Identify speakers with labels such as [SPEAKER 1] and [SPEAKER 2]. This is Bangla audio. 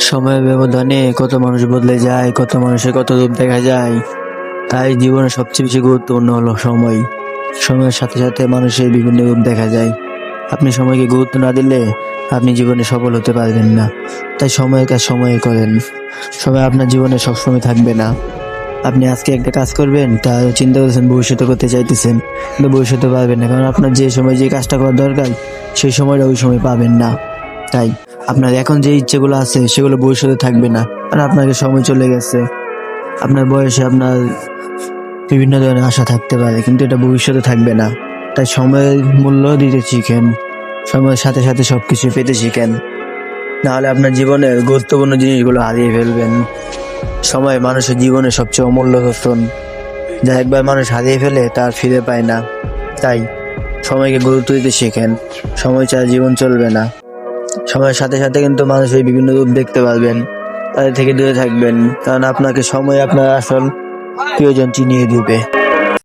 [SPEAKER 1] সময়ের ব্যবধানে কত মানুষ বদলে যায়, কত মানুষের কত রূপ দেখা যায়, তাই জীবনে সবচেয়ে বেশি গুরুত্বপূর্ণ হলো সময়। সময়ের সাথে সাথে মানুষের বিভিন্ন রূপ দেখা যায়। আপনি সময়কে গুরুত্ব না দিলে আপনি জীবনে সফল হতে পারবেন না। তাই সময়ের কাজ সময়ে করেন। সময় আপনার জীবনে সবসময় থাকবে না। আপনি আজকে একটা কাজ করবেন, তা চিন্তা করছেন, ভবিষ্যতে করতে চাইতেছেন, কিন্তু ভবিষ্যতে পারবেন না, কারণ আপনার যে সময় যে কাজটা করা দরকার, সেই সময়টা ওই সময় পাবেন না। তাই আপনার এখন যে ইচ্ছেগুলো আছে, সেগুলো ভবিষ্যতে থাকবে না। কারণ আপনাকে সময় চলে গেছে। আপনার বয়সে আপনার বিভিন্ন ধরনের আশা থাকতে পারে, কিন্তু এটা ভবিষ্যতে থাকবে না। তাই সময়ের মূল্য দিতে শিখেন। সময়ের সাথে সাথে সব কিছু পেতে শিখেন। নাহলে আপনার জীবনের গুরুত্বপূর্ণ জিনিসগুলো হারিয়ে ফেলবেন। সময় মানুষের জীবনে সবচেয়ে অমূল্য রতন যা একবার মানুষ হারিয়ে ফেলে তার ফিরে পায় না। তাই, সময়কে গুরুত্ব দিতে শেখেন। সময় ছাড়া জীবন চলবে না। সময়ের সাথে সাথে কিন্তু মানুষের বিভিন্ন রূপ দেখতে পারবেন, তাদের থেকে দূরে থাকবেন। কারণ আপনাকে সময় আপনার আসল প্রয়োজন চিনিয়ে দিবে।